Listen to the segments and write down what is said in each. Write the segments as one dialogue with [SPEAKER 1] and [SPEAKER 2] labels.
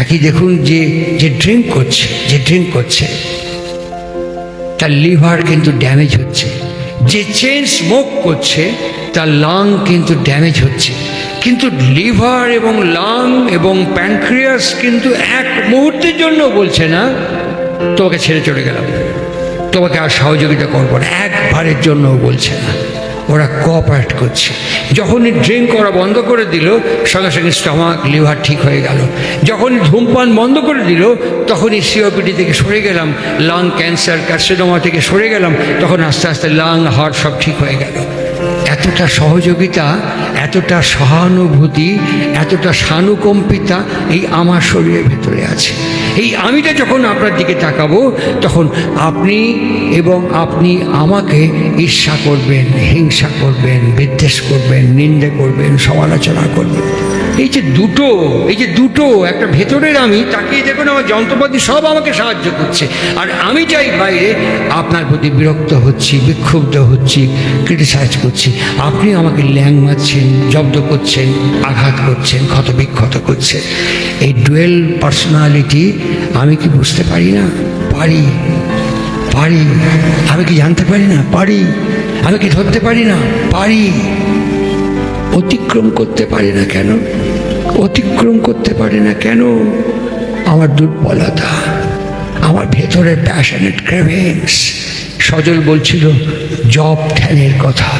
[SPEAKER 1] তাকে দেখুন যে যে ড্রিঙ্ক করছে, যে ড্রিঙ্ক করছে। তার লিভার কিন্তু ড্যামেজ হচ্ছে। যে চেন স্মোক করছে, তার লাং কিন্তু ড্যামেজ হচ্ছে। কিন্তু লিভার এবং লাং এবং প্যানক্রিয়াস কিন্তু এক মুহূর্তের জন্য বলছে না, তোমাকে ছেড়ে চলে গেলাম। তোমাকে আর সহযোগিতা করব না। একবারের জন্য বলছে না। ওরা কোঅপারেট করছে। যখনই ড্রিঙ্ক করা বন্ধ করে দিল, সঙ্গে সঙ্গে স্টমাক লিভার ঠিক হয়ে গেল। যখন ধূমপান বন্ধ করে দিল, তখনই সিওপিডি থেকে সরে গেলাম লাং ক্যান্সার কার্সিনোমা থেকে সরে গেলাম, তখন আস্তে আস্তে লাং হার্ট সব ঠিক হয়ে গেল। এতটা সহযোগিতা, এতটা সহানুভূতি, এতটা সানুকম্পিতা এই আমার শরীরের ভেতরে আছে। এই আমিটা যখন আপনার দিকে তাকাবো, তখন আপনি এবং আপনি আমাকে ঈর্ষা করবেন, হিংসা করবেন, বিদ্বেষ করবেন, নিন্দে করবেন, সমালোচনা করবেন। এই যে দুটো, এই যে দুটো, একটা ভেতরের আমি, তাকিয়ে দেখুন আমার যন্ত্রপাতি সব আমাকে সাহায্য করছে। আর আমি যাই বাইরে, আপনার প্রতি বিরক্ত হচ্ছি, বিক্ষুব্ধ হচ্ছি ক্রিটিসাইজ করছি। আপনি আমাকে ল্যাং মারছেন, জব্দ করছেন, আঘাত করছেন ক্ষত বিক্ষত করছেন। এই ডুয়েল পার্সোনালিটি, আমি কি বুঝতে পারি না? পারি পারি। আমি কি জানতে পারি না? পারি। আমি কি ধরতে পারি না? পারি। অতিক্রম করতে পারি না কেন? অতিক্রম করতে পারি না কেন? আমার দুর্বলতা, আমার ভেতরের প্যাশনেট ক্রেভিংস সজল বলছিল, জব ধ্যানের কথা।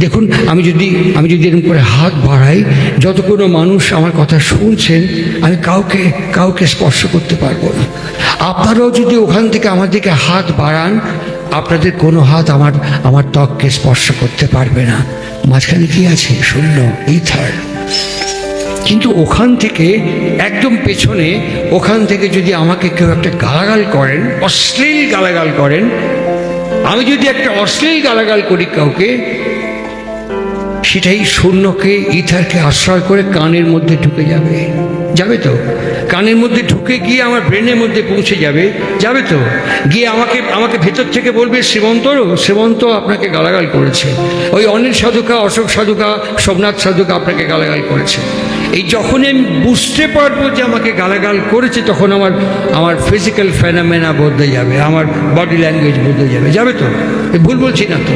[SPEAKER 1] দেখুন, আমি যদি আমি যদি এরকম করে হাত বাড়াই, যত কোনো মানুষ আমার কথা শুনছেন, আমি কাউকে কাউকে স্পর্শ করতে পারব না। আপনারাও যদি ওখান থেকে আমার দিকে হাত বাড়ান, আপনাদের কোনো হাত আমার আমার ত্বককে স্পর্শ করতে পারবে না। মাঝখানে কি আছে? শূন্য ইথার কিন্তু ওখান থেকে, একদম পেছনে, ওখান থেকে যদি আমাকে কেউ একটা গালাগাল করেন, অশ্লীল গালাগাল করেন, আমি যদি একটা অশ্লীল গালাগাল করি কাউকে, সেটাই শূন্যকে, ইথারকে আশ্রয় করে কানের মধ্যে ঢুকে যাবে। যাবে তো? কানের মধ্যে ঢুকে গিয়ে আমার ব্রেনের মধ্যে পৌঁছে যাবে যাবে তো? গিয়ে আমাকে আমাকে ভেতর থেকে বলবে শ্রীমন্ত শ্রীমন্ত আপনাকে গালাগাল করেছে। ওই অনিল সাধুকা, অশোক সাধুকা, সোমনাথ সাধুকা আপনাকে গালাগাল করেছে। এই যখনই আমি বুঝতে পারব যে আমাকে গালাগাল করেছে, তখন আমার আমার ফিজিক্যাল ফেনামেনা বদলে যাবে, আমার বডি ল্যাঙ্গুয়েজ বদলে যাবে। যাবে তো? ভুল বলছি না তো?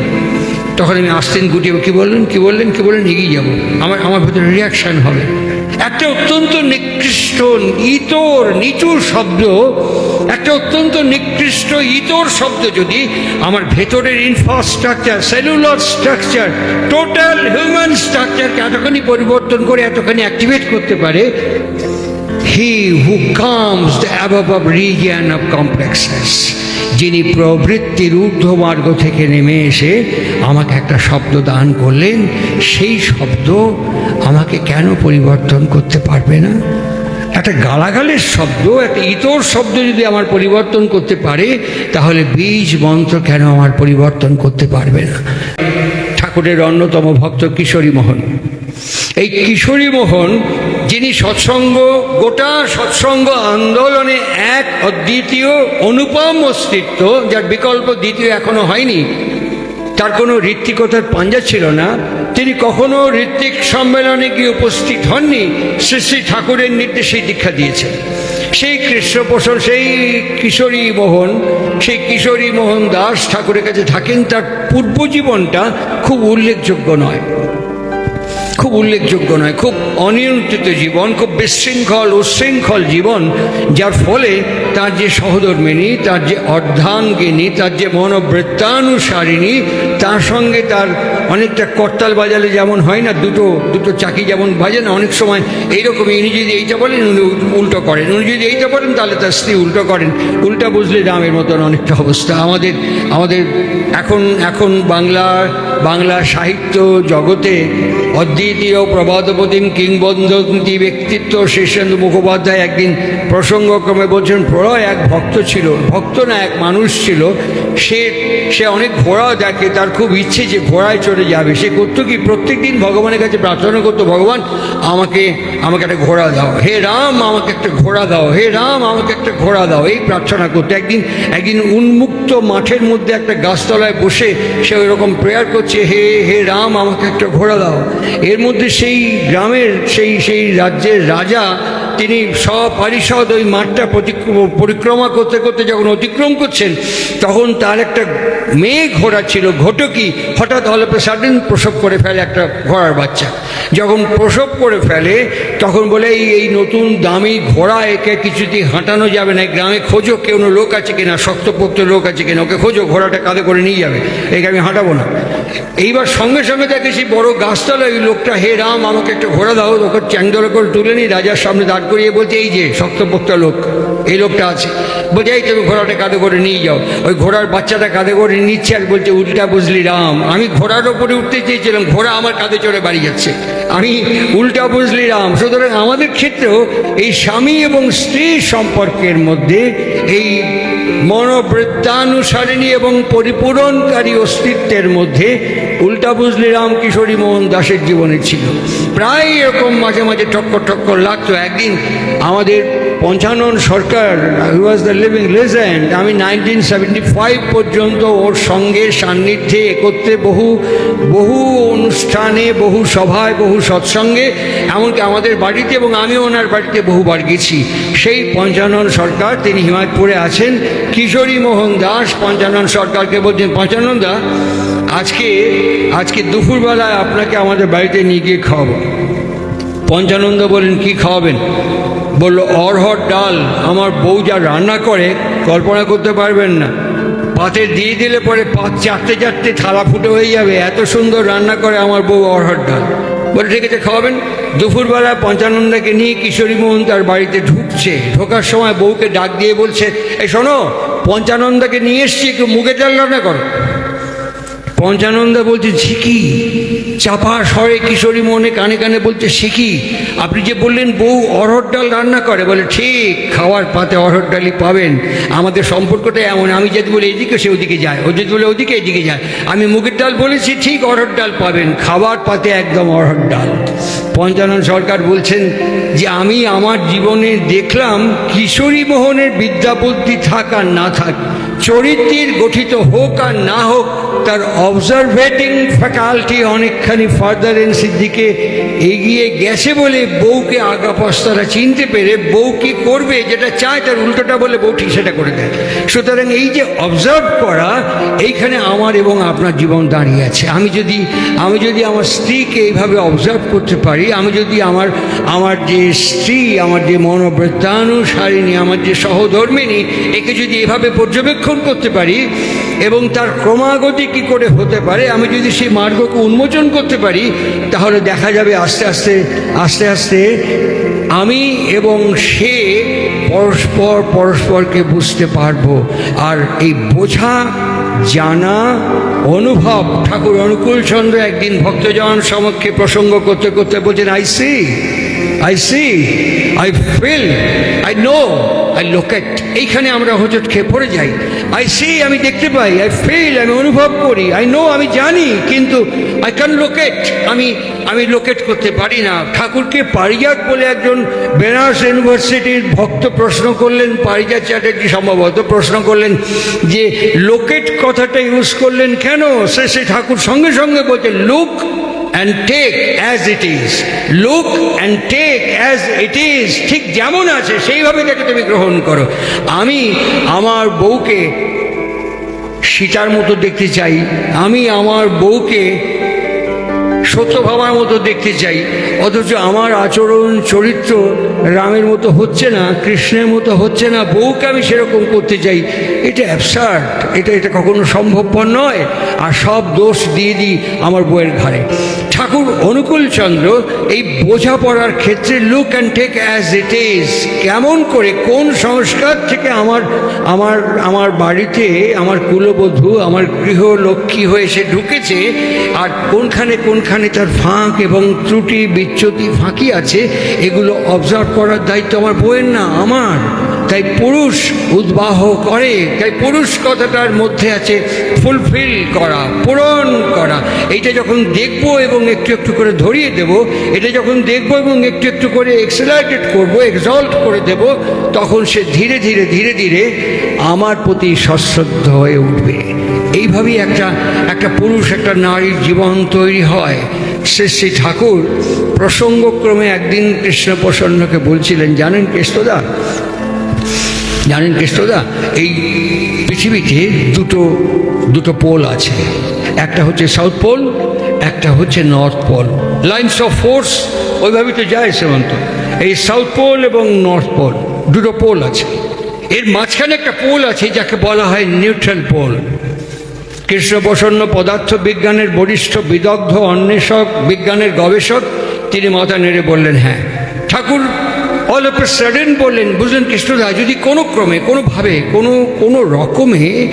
[SPEAKER 1] তখন আমি আসতেন গুটিয়ে, কি বললেন কি বললেন কি বললেন, এগিয়ে যাব। আমার আমার ভেতরে রিয়াকশান হবে। একটা অত্যন্ত নিকৃষ্ট ইতর, নিচুর শব্দ, একটা অত্যন্ত নিকৃষ্ট ইতর শব্দ যদি আমার ভেতরের infrastructure cellular structure total human স্ট্রাকচারকে এতখানি পরিবর্তন করে, এতখানি অ্যাক্টিভেট করতে পারে he who comes the above region of complexes যিনি প্রবৃত্তির ঊর্ধ্বমার্গ থেকে নেমে এসে আমাকে একটা শব্দ দান করলেন, সেই শব্দ আমাকে কেন পরিবর্তন করতে পারবে না? একটা গালাগালের শব্দ, একটা ইতর শব্দ যদি আমার পরিবর্তন করতে পারে, তাহলে বীজ মন্ত্র কেন আমার পরিবর্তন করতে পারবে না? ঠাকুরের অন্যতম ভক্ত কিশোরী মোহন। এই কিশোরী মোহন, যিনি সৎসঙ্গ, গোটা সৎসঙ্গ আন্দোলনে এক অদ্বিতীয় অনুপম অস্তিত্ব, যার বিকল্প দ্বিতীয় এখনও হয়নি, তার কোনো ঋত্বিকতার পাঞ্জা ছিল না। তিনি কখনো ঋত্বিক সম্মেলনে গিয়ে উপস্থিত হননি, শ্রী শ্রী ঠাকুরের নির্দেশেই দীক্ষা দিয়েছেন। সেই কৃষ্ণপোষণ, সেই কিশোরী মোহন, সেই কিশোরী মোহন দাস ঠাকুরের কাছে থাকেন, তার পূর্ব জীবনটা খুব উল্লেখযোগ্য নয়। খুব উল্লেখযোগ্য নয়, খুব অনিয়ন্ত্রিত জীবন, খুব বিশৃঙ্খল উচ্ছৃঙ্খল জীবন, যার ফলে তার যে সহধর্মিনী তার যে অর্ধাঙ্গিনী, তার যে মনোবৃত্তানুসারিণী, তার সঙ্গে তার অনেকটা করতাল বাজালে যেমন হয় না, দুটো দুটো চাকি যেমন বাজে না, অনেক সময় এইরকমই উনি যদি এইটা বলেন, উনি উল্টো করেন, উনি যদি এইটা বলেন, তাহলে তার স্ত্রী উল্টো করেন। উল্টা বুঝলে দামের মতন অনেকটা অবস্থা। আমাদের আমাদের এখন এখন বাংলা বাংলা সাহিত্য জগতে অদ্বিতীয় প্রবাদপতিম কিংবদন্তি ব্যক্তিত্ব শেষেন্দু মুখোপাধ্যায় একদিন প্রসঙ্গক্রমে বলছেন প্রলয় এক ভক্ত ছিল, ভক্ত না এক মানুষ ছিল। সে সে অনেক ঘোড়া দেখে, তার খুব ইচ্ছে যে ঘোড়ায় চড়ে যাবে। সে করতো কি প্রত্যেক দিন ভগবানের কাছে প্রার্থনা করতো, ভগবান, আমাকে আমাকে একটা ঘোড়া দাও। হে রাম, আমাকে একটা ঘোড়া দাও। হে রাম, আমাকে একটা ঘোড়া দাও। এই প্রার্থনা করতো। একদিন একদিন উন্মুক্ত মাঠের মধ্যে একটা গাছতলায় বসে সে ওই রকম প্রেয়ার করছে, হে হে রাম, আমাকে একটা ঘোড়া দাও। এর মধ্যে সেই গ্রামের সেই সেই রাজ্যের রাজা তিনি সপরিষদ ওই মাঠটা পরিক্রমা করতে করতে যখন অতিক্রম করছেন, তখন তার একটা মেয়ে ঘোড়া ছিল, ঘটকি, হঠাৎ অল্পে সাডেন প্রসব করে ফেলে একটা ঘোড়ার বাচ্চা। যখন প্রসব করে ফেলে, তখন বলে, এই নতুন দামি ঘোড়া, একে কিছুতেই হাঁটানো যাবে না গ্রামে খোঁজো, কেউ লোক আছে কিনা, শক্তপোক্ত লোক আছে কিনা, ওকে খোঁজো, ঘোড়াটা কাঁধে করে নিয়ে যাবে, একে আমি হাঁটাবো না। এইবার সঙ্গে সঙ্গে দেখে সেই বড় গাছতলা ওই লোকটা, হে রাম, আমাকে একটা ঘোড়া দাও, ওকে চ্যাংদোলা করে তুলে নিই রাজার সামনে দাঁড় করিয়ে বলছে এই যে শক্তপোক্ত লোক এই লোকটা আছে। বলছে এই তুমি ঘোড়াটা কাঁধে করে নিয়ে যাও। ওই ঘোড়ার বাচ্চাটা কাঁধে করে নিচ্ছে আর বলছে, উল্টা বুঝলি রাম। আমি ঘোড়ার ওপরে উঠতে চেয়েছিলাম, ঘোড়া আমার কাঁধে চড়ে বাড়ি যাচ্ছে। আমি উল্টা বুঝলি রাম। সুতরাং আমাদের ক্ষেত্রেও এই স্বামী এবং স্ত্রী সম্পর্কের মধ্যে এই মনোবৃত্তানুসারিণী এবং পরিপূরণকারী অস্তিত্বের মধ্যে উল্টা বুঝলি রাম কিশোরী মোহন দাসের জীবনে ছিল। প্রায় এরকম মাঝে মাঝে টক্কর টক্কর লাগতো। একদিন আমাদের Panchanan Sarkar he was the living legend আমি নাইনটিন সেভেন্টি ফাইভ পর্যন্ত ওর সঙ্গে সান্নিধ্যে একত্রে বহু বহু অনুষ্ঠানে, বহু সভায়, বহু সৎসঙ্গে, এমনকি আমাদের বাড়িতে এবং আমিও ওনার বাড়িতে বহুবার গেছি। সেই পঞ্চানন সরকার, তিনি হিমায়তপুরে আছেন, কিশোরী মোহন দাস, পঞ্চানন সরকারকে বলছেন, পঞ্চানন দা, আজকে আজকে দুপুরবেলায় আপনাকে আমাদের বাড়িতে নিয়ে গিয়ে খাওয়াবো। পঞ্চানন্দ বলেন কি খাওয়াবেন? বলল, অরহর ডাল, আমার বউ যা রান্না করে, কল্পনা করতে পারবেন না। পাতে দিয়ে দিলে পরে পাত চারটে চারটে থালা ফুটে হয়ে যাবে, এত সুন্দর রান্না করে আমার বউ অরহর ডাল। বলে ঠিক আছে, খাওয়াবেন। দুপুরবেলা পঞ্চানন্দাকে নিয়ে কিশোরী মোহন তার বাড়িতে ঢুকছে। ঢোকার সময় বউকে ডাক দিয়ে বলছে, এই শোনো, পঞ্চানন্দাকে নিয়ে এসছি, একটু মুখে ডাল রান্না করো। পঞ্চানন্দা বলছে ঝিকি চাপা স্বরে কিশোরী মনে কানে কানে বলছে শিখি আপনি যে বললেন বউ অরহর ডাল রান্না করে, বলে ঠিক, খাওয়ার পাতে অরহর ডালই পাবেন। আমাদের সম্পর্কটা এমন, আমি যদি বলি এদিকে, সে ওদিকে যায়। ও যদি বলে ওদিকে, এদিকে যায়। আমি মুগের ডাল বলেছি, ঠিক অরহর ডাল পাবেন, খাওয়ার পাতে একদম অরহর ডাল। পঞ্চানন সরকার বলছেন যে, আমি আমার জীবনে দেখলাম কিশোরী মোহনের বিদ্যাবুদ্ধি থাক না থাক। চরিত্রের গঠিত হোক আর না হোক, তার অবজারভেটিং ফ্যাকাল্টি অনেকখানি ফার্দারেন্সের দিকে এগিয়ে গেছে বলে বউকে আগা পস্তারা চিনতে পেরে বউ কি করবে, যেটা চায় তার উল্টোটা বলে বউ ঠিক সেটা করে দেয়। সুতরাং এই যে অবজার্ভ করা, এইখানে আমার এবং আপনার জীবন দাঁড়িয়ে আছে। আমি যদি আমি যদি আমার স্ত্রীকে এইভাবে অবজার্ভ করতে পারি, আমি যদি আমার আমার যে স্ত্রী, আমার যে মনোবৃত্তানুসারিণী, আমার যে সহধর্মিনী একে যদি এভাবে পর্যবেক্ষণ করতে পারি এবং তার ক্রমাগতি কি করে হতে পারে, আমি যদি সেই মার্গকে উন্মোচন করতে পারি, তাহলে দেখা যাবে আস্তে আস্তে আস্তে আস্তে আমি এবং সে পরস্পর পরস্পরকে বুঝতে পারব। আর এই বোঝা, জানা, অনুভব, ঠাকুর অনুকূল চন্দ্র একদিন ভক্তজন সমক্ষে প্রসঙ্গ করতে করতে বলছেন I see I see I feel I know I locate এইখানে আমরা হোঁচট খেয়ে পড়ে যাই। আই সি আমি দেখতে পাই আই ফিল আমি অনুভব করি আই নো আমি জানি, কিন্তু আই ক্যান লোকেট আমি আমি লোকেট করতে পারি না। ঠাকুরকে পারিজাত বলে একজন বেনারস ইউনিভার্সিটির ভক্ত প্রশ্ন করলেন, পারিজাত চ্যাটার্জি সম্ভবত প্রশ্ন করলেন যে লোকেট কথাটা ইউজ করলেন কেন? সে সে ঠাকুর সঙ্গে সঙ্গে বলছে look and take as it is look and take as it is ঠিক যেমন আছে, সেইভাবে তাকে তুমি গ্রহণ করো। আমি আমার বউকে সীতার মতো দেখতে চাই। আমি আমার বউকে সত্য ভাবার মতো দেখতে চাই। অথচ আমার আচরণ, চরিত্র রামের মতো হচ্ছে না, কৃষ্ণের মতো হচ্ছে না, বউকে আমি সেরকম করতে চাই। এটা অ্যাবসার্ড এটা এটা কখনো সম্ভবপর নয়। আর সব দোষ দিয়ে দিই আমার বউয়ের ঘরে ঠাকুর অনুকূল চন্দ্র, এই বোঝাপড়ার ক্ষেত্রে look and take as it is কেমন করে, কোন সংস্কার থেকে আমার আমার আমার বাড়িতে আমার কুলবধূ, আমার গৃহলক্ষ্মী হয়ে সে ঢুকেছে, আর কোনখানে কোনখানে তার ফাঁক এবং ত্রুটি বিচ্যুতি ফাঁকি আছে, এগুলো অবজার্ভ করার দায়িত্ব আমার বইয়ের না, আমার। তাই পুরুষ উদ্বাহ করে, তাই পুরুষ কথাটার মধ্যে আছে ফুলফিল করা, পূরণ করা। এইটা যখন দেখব এবং একটু একটু করে ধরিয়ে দেব, এটা যখন দেখব এবং একটু একটু করে এক্সেলারেটেড করব এক্সল্ট করে দেব, তখন সে ধীরে ধীরে ধীরে ধীরে আমার প্রতি সশ্রদ্ধ হয়ে উঠবে। এইভাবেই একটা একটা পুরুষ, একটা নারীর জীবন তৈরি হয়। সে শ্রী ঠাকুর প্রসঙ্গক্রমে একদিন কৃষ্ণ প্রসন্নকে বলছিলেন, জানেন কৃষ্ণদা? জানেন কৃষ্ণদা? এই পৃথিবীতে দুটো দুটো পোল আছে। একটা হচ্ছে সাউথ পোল, একটা হচ্ছে north pole. Lines of force ওইভাবেই তো যায় সেমন্ত এই সাউথ পোল এবং নর্থ পোল, দুটো পোল আছে। এর মাঝখানে একটা পোল আছে, যাকে বলা হয় নিউট্রাল পোল। কৃষ্ণপ্রসন্ন পদার্থ বিজ্ঞানের বরিষ্ঠ বিদগ্ধ অন্বেষক, বিজ্ঞানের গবেষক, তিনি মাথা নেড়ে বললেন হ্যাঁ। ঠাকুর অল অফ সাডেন বললেন, বুঝলেন কৃষ্ণদা, যদি কোনো ক্রমে, কোনোভাবে, কোনো কোনো রকমে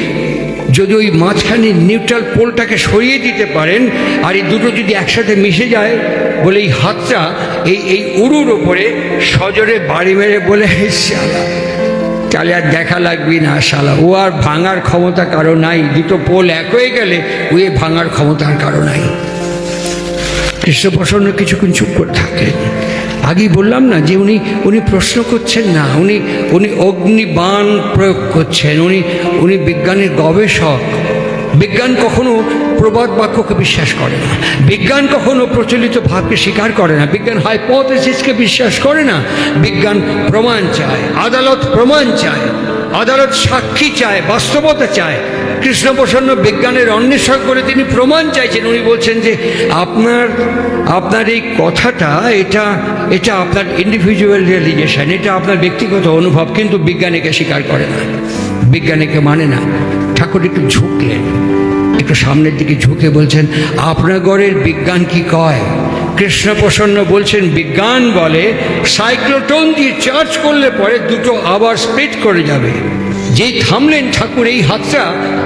[SPEAKER 1] যদি ওই মাঝখানে নিউট্রাল পোলটাকে সরিয়ে দিতে পারেন, আর এই দুটো যদি একসাথে মিশে যায়, বলে এই হাতটা এই এই উড়ুর ওপরে সজরে বাড়ি মেরে বলে, "হে শালা তাহলে আর দেখা লাগবি না, শালা। ও আর ভাঙার ক্ষমতা কারও নাই। দুটো পোল এক হয়ে গেলে ও এ ভাঙার ক্ষমতার কারও নাই। কৃষ্ণপ্রসন্ন কিছুক্ষণ চুপ করে থাকে আগেই বললাম না যে উনি উনি প্রশ্ন করছেন না। উনি উনি অগ্নিবাণ প্রয়োগ করছেন। উনি উনি বিজ্ঞানের গবেষক। বিজ্ঞান কখনো প্রবাদ বাক্যকে বিশ্বাস করে না। বিজ্ঞান কখনো প্রচলিত ভাবকে স্বীকার করে না। বিজ্ঞান হাইপোথেসিসকে বিশ্বাস করে না। বিজ্ঞান প্রমাণ চায়, আদালত প্রমাণ চায়, আদালত সাক্ষী চায়, বাস্তবতা চায়। কৃষ্ণপ্রসন্ন বিজ্ঞানের অন্বেষণ করে তিনি প্রমাণ চাইছেন। উনি বলছেন যে আপনার আপনার এই কথাটা, এটা এটা আপনার ইন্ডিভিজুয়াল রিয়েলাইজেশন এটা আপনার ব্যক্তিগত অনুভব, কিন্তু বিজ্ঞানীকে স্বীকার করে না। বিজ্ঞানীকে মানে না। ঠাকুর একটু ঝুঁকলেন একটু সামনের দিকে ঝুঁকে বলছেন, আপনার গড়ের বিজ্ঞান কি কয়? কৃষ্ণপ্রসন্ন বলছেন, বিজ্ঞান বলে, সাইক্লোটন দিয়ে চার্জ করলে পরে দুটো আবার স্প্লিট করে যাবে। যেই থামলেন ঠাকুর, এই হাতটা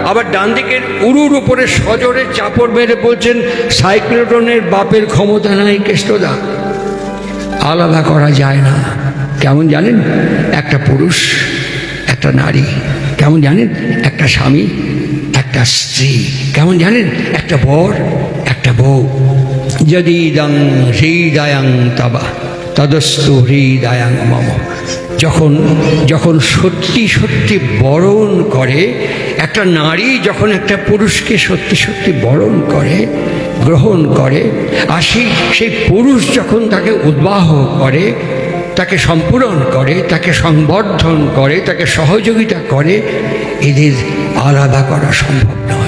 [SPEAKER 1] আবার ডান দিকের উরুর উপরে সজোরে চাপড় মেরে বলছেন, সাইক্লোটনের বাপের ক্ষমতা নাই কেষ্টদা আলাদা করা যায় না। কেমন জানেন? একটা পুরুষ, একটা নারী। কেমন জানেন? একটা স্বামী, একটা স্ত্রী। কেমন জানেন? একটা বর, একটা বউ। যদি ইদং হৃদয়াং তাবা, তদস্তু হৃদয়াং মম। যখন যখন সত্যি সত্যি বরণ করে, একটা নারী যখন একটা পুরুষকে সত্যি সত্যি বরণ করে, গ্রহণ করে, আর সেই সেই পুরুষ যখন তাকে উদ্বাহ করে তাকে সম্পূরণ করে তাকে সংবর্ধন করে তাকে সহযোগিতা করে এদের আলাদা করা সম্ভব নয়।